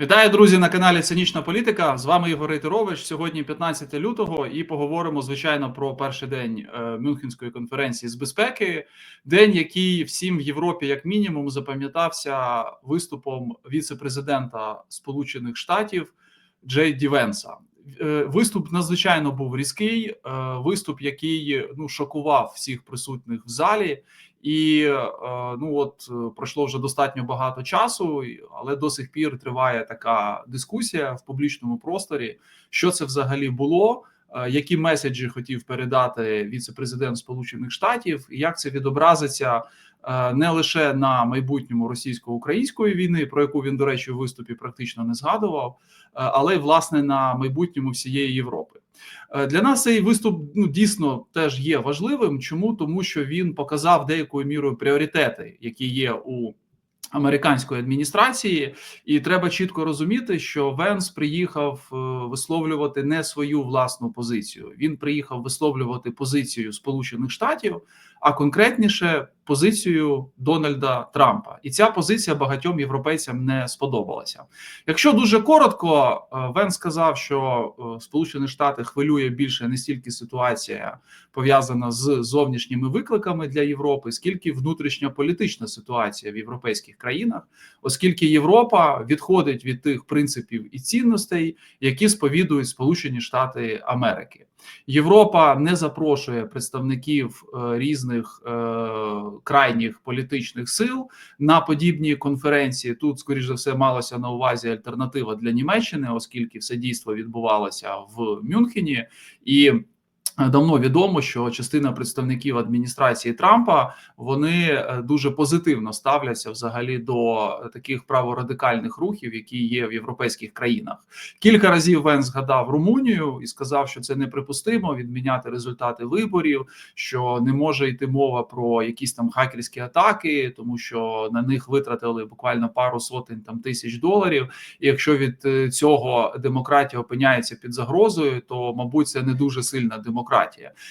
Вітаю, друзі, на каналі Цинічна Політика. З вами Ігор Рейтерович. Сьогодні 15 лютого, і поговоримо звичайно про перший день е, Мюнхенської конференції з безпеки. День, який всім в Європі, як мінімум, запам'ятався виступом віце-президента Сполучених Штатів Джей Ді Венса. Е, Виступ надзвичайно був різкий. е, Виступ, який ну шокував всіх присутніх в залі. І е, ну от е, пройшло вже достатньо багато часу, але до сих пір триває така дискусія в публічному просторі. Що це взагалі було? е, Які меседжі хотів передати віце-президент Сполучених Штатів, і як це відобразиться не лише на майбутньому російсько-української війни, про яку він, до речі, у виступі практично не згадував, але й власне на майбутньому всієї Європи. Е, Для нас цей виступ ну дійсно теж є важливим. Чому тому, що він показав деякою мірою пріоритети, які є у американської адміністрації, і треба чітко розуміти, що Венс приїхав е, висловлювати не свою власну позицію. Він приїхав висловлювати позицію Сполучених Штатів, а конкретніше позицію Дональда Трампа. І ця позиція багатьом європейцям не сподобалася. Якщо дуже коротко, е, Вен сказав, що е, Сполучені Штати хвилює більше не стільки ситуація пов'язана з зовнішніми викликами для Європи, скільки внутрішня політична ситуація в європейських країнах, оскільки Європа відходить від тих принципів і цінностей, які сповідують Сполучені Штати Америки. Європа не запрошує представників е, різних е, крайніх політичних сил на подібні конференції. Тут, скоріш за все, малося на увазі альтернатива для Німеччини, оскільки все дійство відбувалося в Мюнхені і. Е, Давно відомо, що частина представників адміністрації Трампа вони е, дуже позитивно ставляться взагалі до таких праворадикальних рухів, які є в європейських країнах. Кілька разів Вен згадав Румунію і сказав, що це неприпустимо відміняти результати виборів, що не може йти мова про якісь там хакерські атаки, тому що на них витратили буквально пару сотень там тисяч доларів. І якщо від е, цього демократія опиняється під загрозою, то мабуть це не дуже сильна демократія,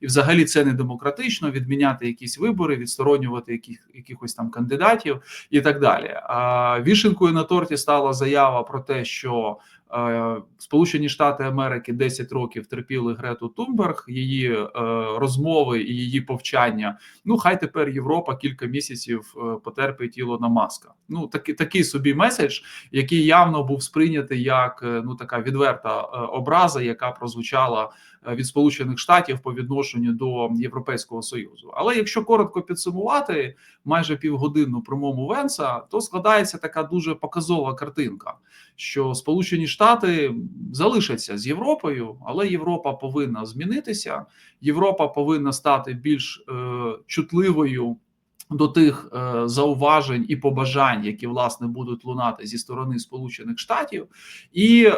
і взагалі це не демократично відміняти якісь вибори, відсторонювати яких, якихось там кандидатів і так далі. А вішенкою на торті стала заява про те, що Сполучені Штати Америки 10 років терпіли Грету Тунберг, її е, розмови і її повчання. Ну хай тепер Європа кілька місяців е, потерпить Ілона Маска. Ну такий такий собі меседж, який явно був сприйнятий як е, ну така відверта образа, яка прозвучала від Сполучених Штатів по відношенню до Європейського союзу. Але якщо коротко підсумувати майже півгодинну промову Венса, то складається така дуже показова картинка, що Сполучені Штати залишаться з Європою, але Європа повинна змінитися. Європа повинна стати більш е, чутливою до тих е, зауважень і побажань, які власне будуть лунати зі сторони Сполучених Штатів, і е,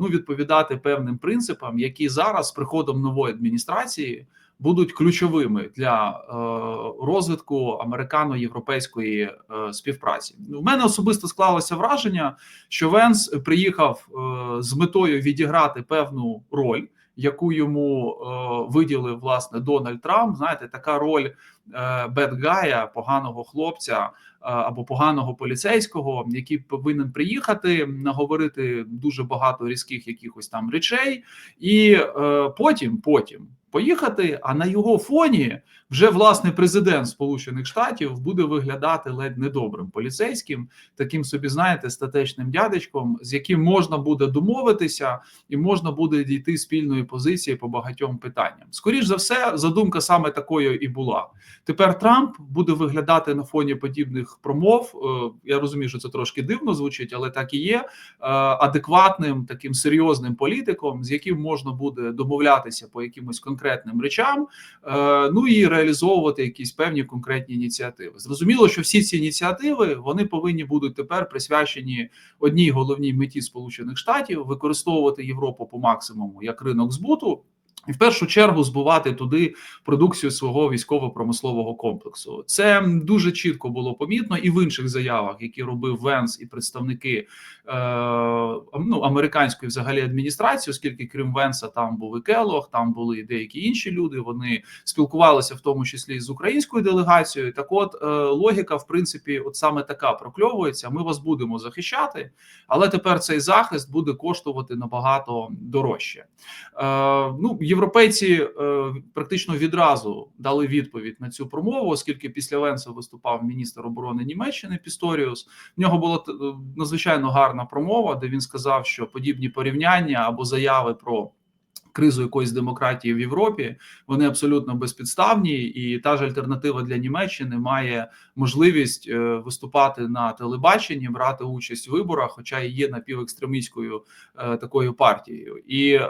ну відповідати певним принципам, які зараз з приходом нової адміністрації будуть ключовими для е, розвитку американо-європейської співпраці. У мене особисто склалося враження, що Венс приїхав з метою відіграти певну роль. Яку йому е, виділив власне Дональд Трамп, знаєте, така роль бедгая, поганого хлопця е, або поганого поліцейського, який повинен приїхати, наговорити дуже багато різких якихось там речей, і е, потім, потім поїхати. А на його фоні вже власне президент Сполучених Штатів буде виглядати ледь недобрим поліцейським, таким собі, знаєте, статечним дядечком, з яким можна буде домовитися, і можна буде дійти спільної позиції по багатьом питанням. Скоріш за все, задумка саме такою і була. Тепер Трамп буде виглядати на фоні подібних промов. е, Я розумію, що це трошки дивно звучить, але так і є. е, Адекватним таким серйозним політиком, з яким можна буде домовлятися по якимось конкретним речам, е, ну і реалізовувати якісь певні конкретні ініціативи. Зрозуміло, що всі ці ініціативи вони повинні будуть тепер присвячені одній головній меті Сполучених Штатів використовувати Європу по максимуму як ринок збуту. І в першу чергу збувати туди продукцію свого військово-промислового комплексу. Це дуже чітко було помітно і в інших заявах, які робив Венс і представники е, ну, американської взагалі адміністрації, оскільки крім Венса, там був і Келох, там були і деякі інші люди. Вони спілкувалися в тому числі з українською делегацією. Так, от е, логіка, в принципі, от саме така прокльовується. Ми вас будемо захищати, але тепер цей захист буде коштувати набагато дорожче. Е, ну, європейці е, практично відразу дали відповідь на цю промову, оскільки після Венса виступав міністр оборони Німеччини Пісторіус. В нього була е, надзвичайно гарна промова, де він сказав, що подібні порівняння або заяви про кризу якоїсь демократії в Європі вони абсолютно безпідставні, і та ж альтернатива для Німеччини має можливість е, виступати на телебаченні, брати участь в виборах, хоча і є напівекстремістською е, такою партією, і е,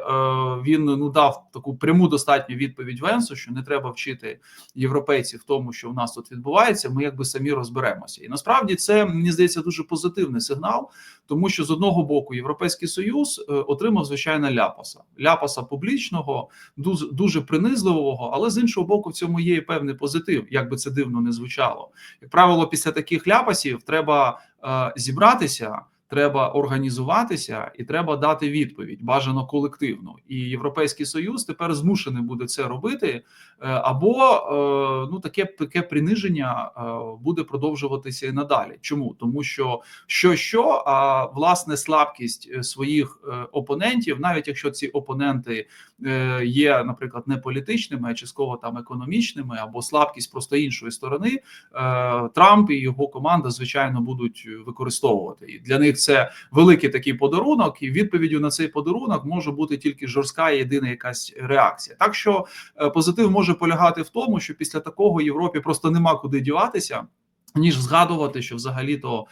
він ну дав таку пряму достатню відповідь Венсу, що не треба вчити європейців в тому, що в нас тут відбувається. Ми якби самі розберемося, і насправді це мені здається дуже позитивний сигнал, тому що з одного боку європейський союз отримав звичайно ляпаса ляпаса публічного, дуже дуже принизливого, але з іншого боку, в цьому є і певний позитив, як би це дивно не звучало. Як правило, після таких ляпасів треба е, зібратися. Треба організуватися і треба дати відповідь бажано колективно. І європейський союз тепер змушений буде це робити, е, або е, ну таке таке приниження е, буде продовжуватися і надалі. Чому тому, що що що а власне слабкість своїх опонентів, навіть якщо ці опоненти є, наприклад, не політичними, а частково там економічними, або слабкість просто іншої сторони, Трамп і його команда звичайно будуть використовувати і для них це великий такий подарунок, і відповіддю на цей подарунок може бути тільки жорстка і єдина якась реакція. Так що е, позитив може полягати в тому, що після такого Європі просто нема куди діватися. Ніж згадувати, що взагалі-то е,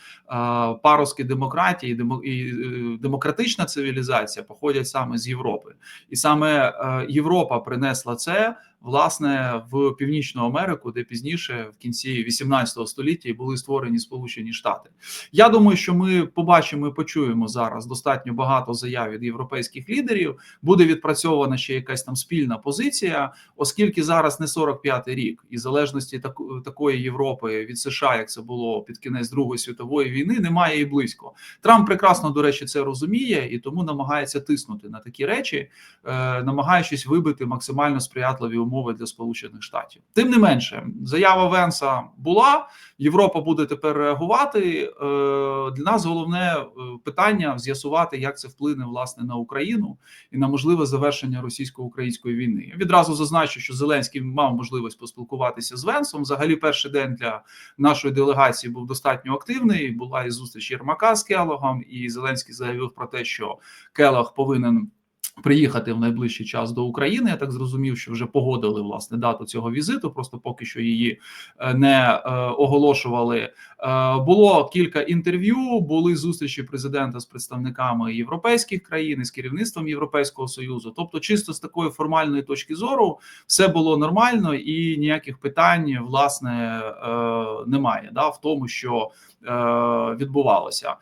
паруски демократії демо, і е, демократична цивілізація походять саме з Європи, і саме Європа принесла це власне в Північну Америку, де пізніше, в кінці 18 століття, були створені Сполучені Штати. Я думаю, що ми побачимо і почуємо зараз достатньо багато заяв від європейських лідерів. Буде відпрацьована ще якась там спільна позиція, оскільки зараз не 45-й рік, і залежності такої Європи від США, як це було під кінець Другої світової війни, немає і близько. Трамп прекрасно до речі це розуміє і тому намагається тиснути на такі речі, е, намагаючись вибити максимально сприятливі для Сполучених Штатів. Тим не менше, заява Венса була. Європа буде тепер реагувати. Е, для нас головне е, питання з'ясувати, як це вплине власне на Україну і на можливе завершення російсько-української війни. Я відразу зазначу, що Зеленський мав можливість поспілкуватися з Венсом. Взагалі, перший день для нашої делегації був достатньо активний. Була і зустріч Єрмака з Келогом, і Зеленський заявив про те, що Келог повинен. Приїхати в найближчий час до України. Я так зрозумів, що вже погодили власне дату цього візиту. Просто поки що її е, не е, оголошували. Е, було кілька інтерв'ю. Були зустрічі президента з представниками європейських країн і з керівництвом Європейського союзу. Тобто, чисто з такої формальної точки зору, все було нормально і ніяких питань власне немає. Да, в тому, що відбувалося,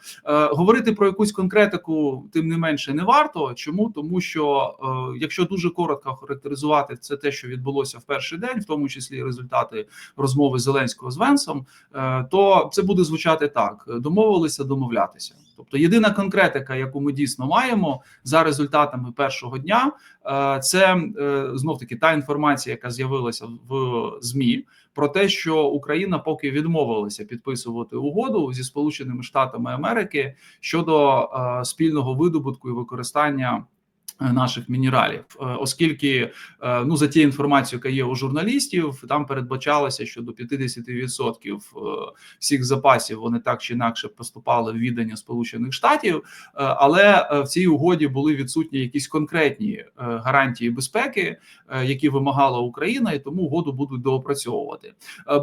говорити про якусь конкретику, тим не менше, не варто. Чому тому, що е, якщо дуже коротко характеризувати це те, що відбулося в перший день, в тому числі результати розмови Зеленського з Венсом, е, то це буде звучати так: домовилися домовлятися. Тобто, єдина конкретика, яку ми дійсно маємо за результатами першого дня, е, це знов таки та інформація, яка з'явилася в змі. Про те, що Україна поки відмовилася підписувати угоду зі Сполученими Штатами Америки щодо е, спільного видобутку і використання Е, наших мінералів, е, оскільки е, ну за тією інформацією, яка є у журналістів, там передбачалося, що до 50% всіх запасів вони так чи інакше поступали в віддання Сполучених Штатів, але в цій угоді були відсутні якісь конкретні гарантії безпеки, які вимагала Україна, і тому угоду будуть доопрацьовувати.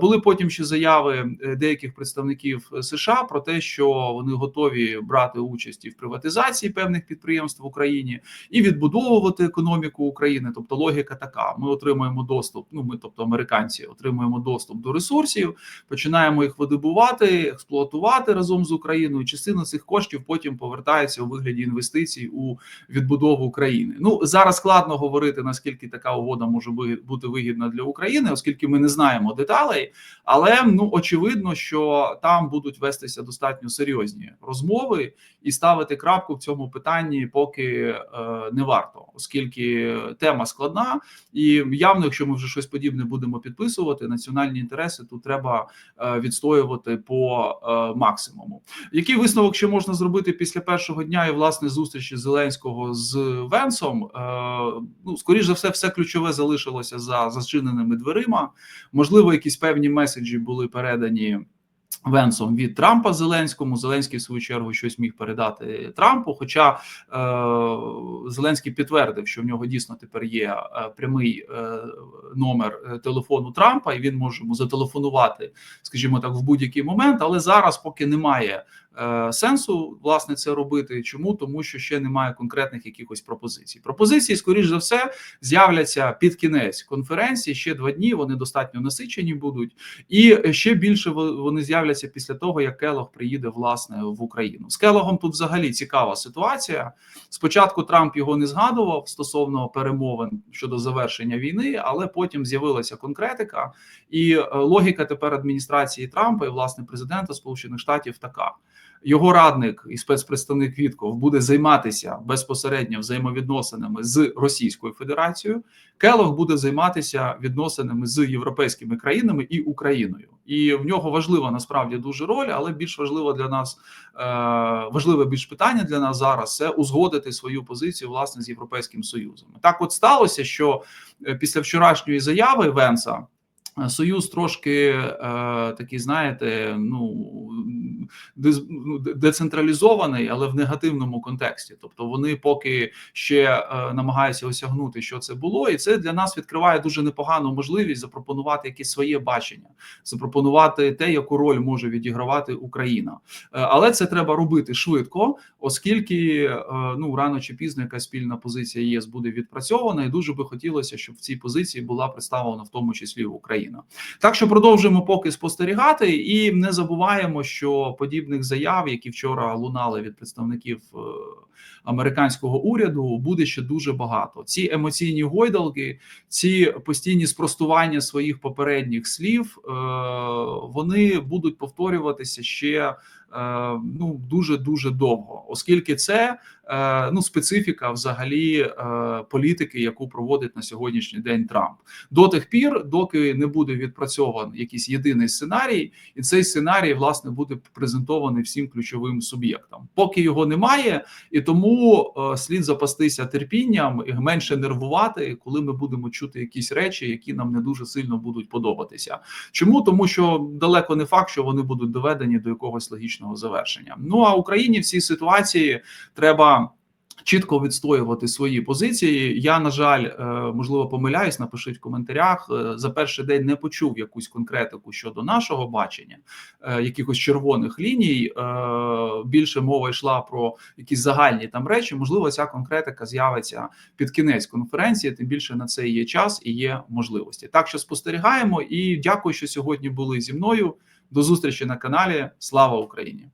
Були потім ще заяви деяких представників США про те, що вони готові брати участь і в приватизації певних підприємств в Україні і відбудовувати економіку України. Тобто логіка така: ми отримуємо доступ. Ну ми, тобто американці, отримуємо доступ до ресурсів, починаємо їх видобувати, експлуатувати разом з Україною. Частина цих коштів потім повертається у вигляді інвестицій у відбудову України. Ну зараз складно говорити наскільки така угода може бути вигідна для України, оскільки ми не знаємо деталей. Але ну очевидно, що там будуть вестися достатньо серйозні розмови і ставити крапку в цьому питанні поки е, не варто, оскільки тема складна, і явно, якщо ми вже щось подібне будемо підписувати, національні інтереси тут треба е, відстоювати по е, максимуму. Який висновок ще можна зробити після першого дня і власне зустрічі Зеленського з Венсом? Е, ну скоріш за все, все ключове залишилося за зачиненими дверима. Можливо, якісь певні меседжі були передані. Венсом від Трампа Зеленському Зеленський в свою чергу щось міг передати Трампу. Хоча е, Зеленський підтвердив, що в нього дійсно тепер є е, прямий е, номер е, телефону Трампа, і він може йому зателефонувати, скажімо так, в будь-який момент. Але зараз, поки немає сенсу власне це робити. Чому тому, що ще немає конкретних якихось пропозицій. Пропозиції, скоріш за все, з'являться під кінець конференції. Ще два дні. Вони достатньо насичені будуть, і ще більше вони з'являться після того, як Келог приїде власне в Україну. З Келогом тут взагалі цікава ситуація. Спочатку Трамп його не згадував стосовно перемовин щодо завершення війни, але потім з'явилася конкретика, і е, логіка тепер адміністрації Трампа і власне президента Сполучених Штатів така. Його радник і спецпредставник Вітков буде займатися безпосередньо взаємовідносинами з Російською Федерацією. Келог буде займатися відносинами з європейськими країнами і Україною, і в нього важлива насправді дуже роль, але більш важливо для нас е, важливе більш питання для нас зараз це узгодити свою позицію власне з європейським союзом. Так, от сталося, що е, після вчорашньої заяви Венса. Е, союз трошки е, такий, знаєте, ну ну децентралізований, але в негативному контексті. Тобто вони поки ще е, намагаються осягнути, що це було, і це для нас відкриває дуже непогану можливість запропонувати якесь своє бачення, запропонувати те, яку роль може відігравати Україна. Е, але це треба робити швидко, оскільки е, ну рано чи пізно якась спільна позиція ЄС буде відпрацьована, і дуже би хотілося, щоб в цій позиції була представлена в тому числі Україна. Так що продовжуємо поки спостерігати, і не забуваємо, що подібних заяв, які вчора лунали від представників е, американського уряду, буде ще дуже багато. Ці емоційні гойдалки, ці постійні спростування своїх попередніх слів, е, вони будуть повторюватися ще ну дуже дуже довго, оскільки це е, ну специфіка взагалі е, політики, яку проводить на сьогоднішній день Трамп до тих пір, доки не буде відпрацьований якийсь єдиний сценарій, і цей сценарій власне буде презентований всім ключовим суб'єктам. Поки його немає, і тому слід запастися терпінням і менше нервувати, коли ми будемо чути якісь речі, які нам не дуже сильно будуть подобатися. Чому тому, що далеко не факт, що вони будуть доведені до якогось логічного логічного завершення. Ну а Україні в цій ситуації треба. Чітко відстоювати свої позиції. Я на жаль, е, можливо, помиляюсь. Напишіть в коментарях. Е, за перший день не почув якусь конкретику щодо нашого бачення, е, якихось червоних ліній. Більше мова йшла про якісь загальні там речі. Можливо, ця конкретика з'явиться під кінець конференції. Тим більше на це є час і є можливості. Так що спостерігаємо і дякую, що сьогодні були зі мною. До зустрічі на каналі. Слава Україні!